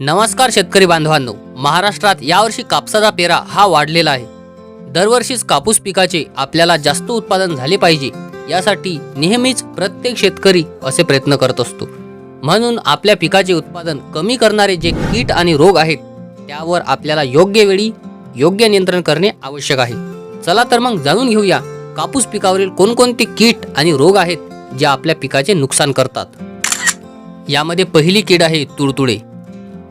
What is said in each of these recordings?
नमस्कार शेतकरी बांधवांनो महाराष्ट्रात यावर्षी कापसाचा पेरा हा वाढलेला आहे. दरवर्षीच कापूस पिकाचे आपल्याला जास्त उत्पादन झाले पाहिजे यासाठी नेहमीच प्रत्येक शेतकरी असे प्रयत्न करत असतो. म्हणून आपल्या पिकाचे उत्पादन कमी करणारे जे कीट आणि रोग आहेत त्यावर आपल्याला योग्य वेळी योग्य नियंत्रण करणे आवश्यक आहे. चला तर मग जाणून घेऊया कापूस पिकावरील कोणकोणते कीट आणि रोग आहेत जे आपल्या पिकाचे नुकसान करतात. यामध्ये पहिली कीड आहे तुडतुडे.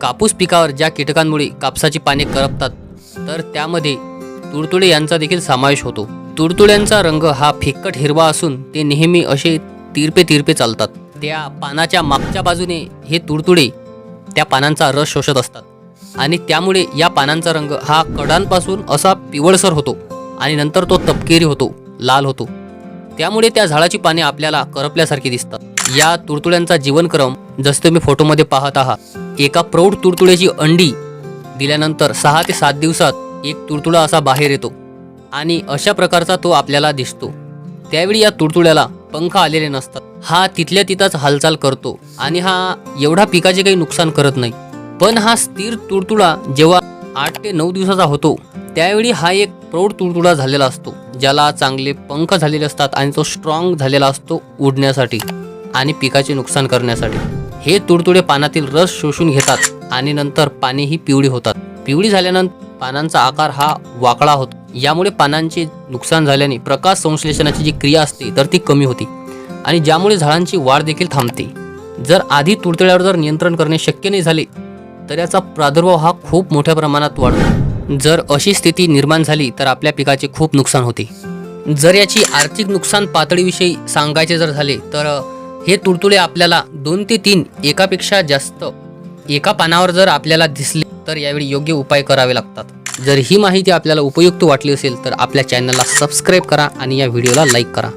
कापूस पिकावर ज्या कीटकांमुळे कापसाची पाने करपतात तर त्यामध्ये तुडतुडे यांचा देखील समावेश होतो. तुडतुड्यांचा रंग हा फिक्कट हिरवा असून ते नेहमी असे तिरपे तिरपे चालतात. त्या पानाच्या मागच्या बाजूने हे तुडतुडे त्या पानांचा रस शोषत असतात. आणि त्यामुळे या पानांचा रंग हा कडांपासून असा पिवळसर होतो आणि नंतर तो तपकिरी होतो लाल होतो. त्यामुळे त्या झाडाची पाने आपल्याला करपल्यासारखी दिसतात. या तुडतुड्यांचा जीवनक्रम जसे तुम्ही फोटोमध्ये पाहत आहात एका प्रौढ तुडतुड्याची अंडी दिल्यानंतर सहा ते सात दिवसात एक तुडतुडा असा बाहेर येतो आणि अशा प्रकारचा तो आपल्याला दिसतो. त्यावेळी या तुडतुड्याला पंख आलेले नसतात. हा तिथल्या तिथंच हालचाल करतो आणि हा एवढा पिकाचे काही नुकसान करत नाही. पण हा स्थिर तुडतुडा जेव्हा आठ ते नऊ दिवसाचा होतो त्यावेळी हा एक प्रौढ तुडतुडा झालेला असतो ज्याला चांगले पंख झालेले असतात आणि तो स्ट्रॉंग झालेला असतो उडण्यासाठी आणि पिकाचे नुकसान करण्यासाठी. हे तुडतुडे पानातील रस शोषून घेतात आणि नंतर पानेही पिवळी होतात. पिवळी झाल्यानंतर पानांचा आकार हा वाकडा होतो. यामुळे पानांचे नुकसान झाल्याने प्रकाश संश्लेषणाची जी क्रिया असते तर ती कमी होती आणि ज्यामुळे झाडांची वाढ देखील थांबते. जर आधी तुडतुड्यावर जर नियंत्रण करणे शक्य नाही झाले तर याचा प्रादुर्भाव हा खूप मोठ्या प्रमाणात वाढतो. जर अशी स्थिती निर्माण झाली तर आपल्या पिकाचे खूप नुकसान होते. जर याची आर्थिक नुकसान पातळीविषयी सांगायचे जर झाले तर हे तुडतुडे आपल्याला दोन ते तीन एकापेक्षा जास्त एका पानावर जर आपल्याला दिसले तर यावेळी योग्य उपाय करावे लागतात. जर ही माहिती आपल्याला उपयुक्त वाटली असेल तर आपल्या चॅनलला सबस्क्राईब करा आणि या व्हिडिओला लाईक करा.